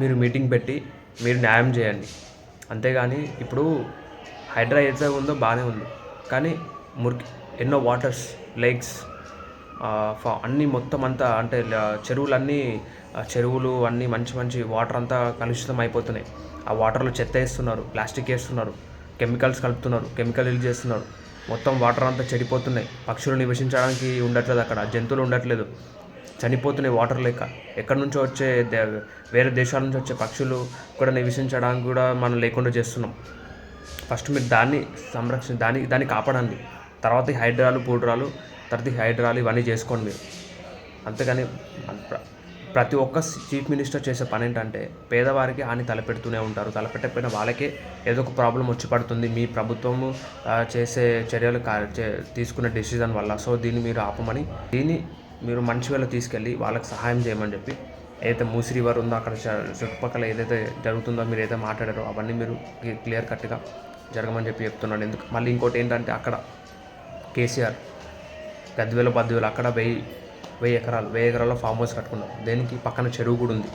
మీరు మీటింగ్ పెట్టి మీరు న్యాయం చేయండి. అంతేగాని ఇప్పుడు హైడ్రా ఏదైతే ఉందో బాగానే ఉంది. కానీ మురికి ఎన్నో వాటర్స్ లేక్స్ అన్నీ మొత్తం అంతా అంటే చెరువులన్నీ చెరువులు అన్నీ మంచి మంచి వాటర్ అంతా కలుషితం అయిపోతున్నాయి. ఆ వాటర్లో చెత్త వేస్తున్నారు ప్లాస్టిక్ వేస్తున్నారు కెమికల్స్ కలుపుతున్నారు కెమికల్ యూజ్ చేస్తున్నారు. మొత్తం వాటర్ అంతా చెడిపోతున్నాయి. పక్షులు నివసించడానికి ఉండట్లేదు అక్కడ జంతువులు ఉండట్లేదు. చనిపోతున్నాయి వాటర్ లేక ఎక్కడి నుంచో వచ్చే వేరే దేశాల నుంచి వచ్చే పక్షులు కూడా నివసించడానికి కూడా మనం లేకుండా చేస్తున్నాం. ఫస్ట్ మీరు దాన్ని సంరక్షణ దాన్ని దాన్ని కాపాడండి. తర్వాత ఈ హైడ్రాలు పూడ్రాలు తర్వాత ఈ హైడ్రాలు ఇవన్నీ చేసుకోండి మీరు. అంతేగాని ప్రతి ఒక్క చీఫ్ మినిస్టర్ చేసే పని ఏంటంటే పేదవారికి హాని తలపెడుతూనే ఉంటారు. తలపెట్టకపోయినా వాళ్ళకే ఏదో ఒక ప్రాబ్లం వచ్చి పడుతుంది. మీ ప్రభుత్వము చేసే చర్యలు చే- తీసుకునే డెసిజన్ వల్ల. సో దీన్ని మీరు ఆపమని దీన్ని మీరు మంచి వేళ తీసుకెళ్ళి వాళ్ళకి సహాయం చేయమని చెప్పి ఏదైతే మూసి రివర్ ఉందో అక్కడ చుట్టుపక్కల ఏదైతే జరుగుతుందో మీరు ఏదైతే మాట్లాడారో అవన్నీ మీరు క్లియర్ కట్గా జరగమని చెప్పి చెప్తున్నాను. ఎందుకు మళ్ళీ ఇంకోటి ఏంటంటే అక్కడ కేసీఆర్ గద్వేలు పద్వేలు అక్కడ వెయ్యి వెయ్యి ఎకరాలు వెయ్యి ఎకరాల్లో ఫామ్ హౌస్ కట్టుకున్నారు. దేనికి? పక్కన చెరువు కూడా ఉంది.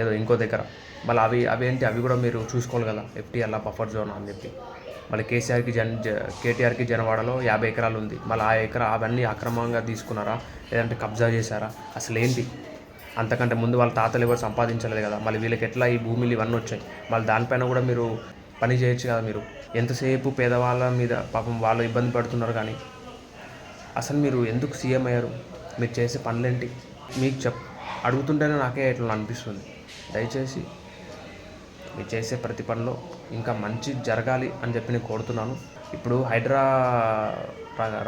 ఏదో ఇంకో దగ్గర. మళ్ళీ అవి అవి ఏంటి? అవి కూడా మీరు చూసుకోవాలి కదా. ఎఫ్టీఎల్లా బఫర్ జోన్ అని చెప్పి. మళ్ళీ కేసీఆర్కి జన్ జ- కేటీఆర్కి జనవాడలో యాభై ఎకరాలు ఉంది. మళ్ళీ ఆ ఎకరా అవన్నీ అక్రమంగా తీసుకున్నారా? లేదంటే కబ్జా చేశారా? అసలు ఏంటి అంతకంటే ముందు వాళ్ళ తాతలు ఎవరు సంపాదించలేదు కదా. మళ్ళీ వీళ్ళకి ఎట్లా ఈ భూమిలు ఇవన్నీ వచ్చాయి? మళ్ళీ దానిపైన కూడా మీరు పని చేయొచ్చు కదా మీరు. ఎంతసేపు పేదవాళ్ళ మీద పాపం వాళ్ళు ఇబ్బంది పడుతున్నారు కానీ? అసలు మీరు ఎందుకు సీఎం అయ్యారు? మీరు చేసే పనులేంటి? మీకు చెప్ అడుగుతుంటేనే నాకే ఇట్లా అనిపిస్తుంది? దయచేసి మీరు చేసే ప్రతి పనిలో ఇంకా మంచి జరగాలి అని చెప్పి నేను కోరుతున్నాను. ఇప్పుడు హైడ్రా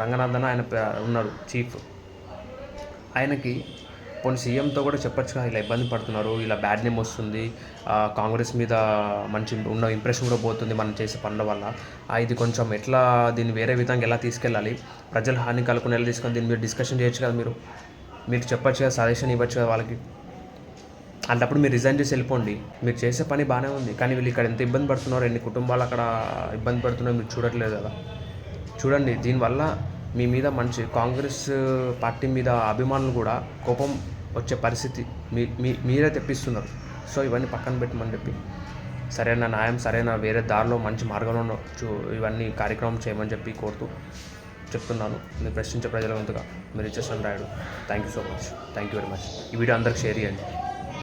రంగనాథన్ ఆయన ఉన్నారు చీఫ్. ఆయనకి కొన్ని సీఎంతో కూడా చెప్పొచ్చు కదా ఇలా ఇబ్బంది పడుతున్నారు ఇలా బ్యాడ్ నేమ్ వస్తుంది కాంగ్రెస్ మీద మంచి ఉన్న ఇంప్రెషన్ కూడా పోతుంది మనం చేసే పనుల వల్ల. ఇది కొంచెం ఎట్లా దీన్ని వేరే విధంగా ఎలా తీసుకెళ్ళాలి? ప్రజలు హాని కలుకుని ఎలా తీసుకొని దీన్ని మీరు డిస్కషన్ చేయొచ్చు కదా మీరు? మీరు చెప్పొచ్చు కదా సజెషన్ ఇవ్వచ్చు కదా వాళ్ళకి? అలాంటప్పుడు మీరు రిజైన్ చేసి వెళ్ళిపోండి. మీరు చేసే పని బాగానే ఉంది. కానీ వీళ్ళు ఇక్కడ ఎంత ఇబ్బంది పడుతున్నారు ఎన్ని కుటుంబాలు అక్కడ ఇబ్బంది పడుతున్నారో మీరు చూడట్లేదు కదా. చూడండి దీనివల్ల మీ మీద మంచి కాంగ్రెస్ పార్టీ మీద అభిమానులు కూడా కోపం వచ్చే పరిస్థితి మీ మీ మీరే తెప్పిస్తున్నారు. సో ఇవన్నీ పక్కన పెట్టమని చెప్పి. సరైన న్యాయం సరైన వేరే దారిలో మంచి మార్గంలో చూ ఇవన్నీ కార్యక్రమం చేయమని చెప్పి కోరుతూ చెప్తున్నాను. మీరు ప్రశ్నించే ప్రజల వంతుగా మీరు ఇచ్చేసాను Rayudu. Thank you so much thank you very much ఈ వీడియో అందరికి షేర్ చేయండి.